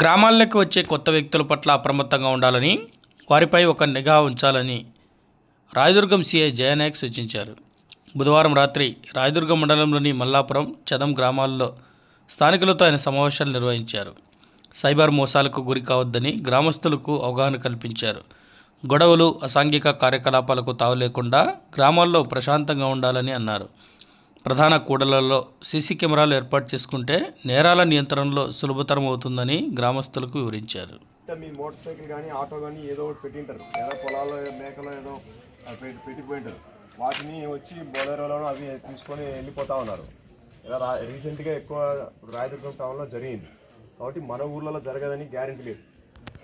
గ్రామాల్లోకి వచ్చే కొత్త వ్యక్తుల పట్ల అప్రమత్తంగా ఉండాలని వారిపై ఒక నిఘా ఉంచాలని రాయదుర్గం సీఐ జయనాయక్ సూచించారు. బుధవారం రాత్రి రాయదుర్గం మండలంలోని మల్లాపురం చదం గ్రామాల్లో స్థానికులతో ఆయన సమావేశాలు నిర్వహించారు. సైబర్ మోసాలకు గురి కావద్దని గ్రామస్తులకు అవగాహన కల్పించారు. గొడవలు అసాంఘిక కార్యకలాపాలకు తావు లేకుండా గ్రామాల్లో ప్రశాంతంగా ఉండాలని అన్నారు. ప్రధాన కూడలలో సీసీ కెమెరాలు ఏర్పాటు చేసుకుంటే నేరాల నియంత్రణలో సులభతరం అవుతుందని గ్రామస్తులకు వివరించారు. అంటే మీ మోటార్ సైకిల్ కానీ ఆటో కానీ ఏదో ఒకటి పెట్టింటారు. ఏదో పొలాల్లో మేకలో ఏదో పెట్టిపోయింటారు. వాటిని వచ్చి బొలెరోలోనూ అవి తీసుకొని వెళ్ళిపోతా ఉన్నారు. ఇలా రా రీసెంట్గా ఎక్కువ రాయదుర్గం టౌన్లో జరిగింది. కాబట్టి మన ఊర్లలో జరగదని గ్యారెంటీ లేదు.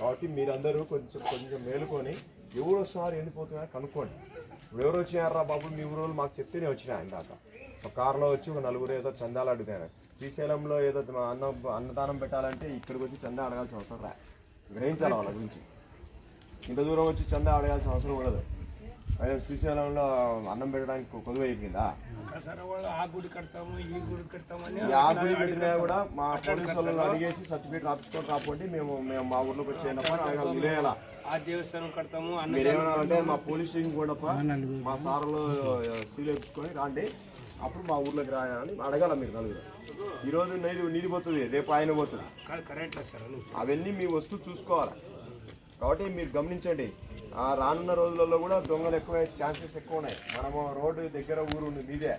కాబట్టి మీరందరూ కొంచెం కొంచెం మేలుకొని ఎవరో వస్తున్నారు వెళ్ళిపోతున్నారు కనుక్కోండి. ఇప్పుడు ఎవరు వచ్చినారా బాబు? మీ ఊరు మాకు చెప్తేనే వచ్చినా ఇందాక. కారులో వచ్చి ఒక నలుగురు ఏదో చందాలు అడుగుతారు. శ్రీశైలంలో ఏదో అన్న అన్నదానం పెట్టాలంటే ఇక్కడికి వచ్చి చందా అడగాల్సిన అవసరం రా. గ్రహించాలి వాళ్ళ గురించి. ఇంత దూరం వచ్చి చందా అడగాల్సిన అవసరం ఉండదు. అదే శ్రీశైలంలో అన్నం పెట్టడానికి కొద్దువ అయిపోయిందా? ఆ గుడి పెట్టినా కూడా మా పోలీసు వాళ్ళు అడిగేసి సర్టిఫికేట్ రాపించుకొని రాకపోతే మేము మేము మా ఊర్లోకి వచ్చేయనప్ప ఆ దేవస్థానం కడతాము మీరేమన్నారంటే మా పోలీస్ స్టేషన్ కూడా మా సార్లు సీల్ వేపించుకొని రాండి. అప్పుడు మా ఊర్లోకి రాయాలని అడగాల మీరు నలుగురు. ఈరోజు నీది నీది పోతుంది రేపు ఆయన పోతుంది. అవన్నీ మీ వస్తువు చూసుకోవాలి? కాబట్టి మీరు గమనించండి ఆ రానున్న రోజులలో కూడా దొంగలు ఎక్కువ ఛాన్సెస్ ఎక్కువ ఉన్నాయి మనము రోడ్డు దగ్గర ఊరు ఉంది మీదే.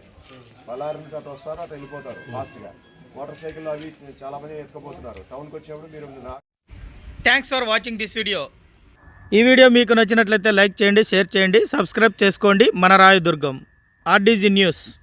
బళ్ళారి నుంచి అటు వస్తారు అటు వెళ్ళిపోతారు ఫాస్ట్గా. మోటార్ సైకిల్ అవి చాలా మంది ఎత్తుకుపోతున్నారు. టౌన్కి వచ్చినప్పుడు మీరు నా- thanks for watching this video ఈ వీడియో మీకు నచ్చినట్లయితే లైక్ చేయండి షేర్ చేయండి సబ్స్క్రైబ్ చేసుకోండి. మన రాయదుర్గం ఆర్డీజీ న్యూస్.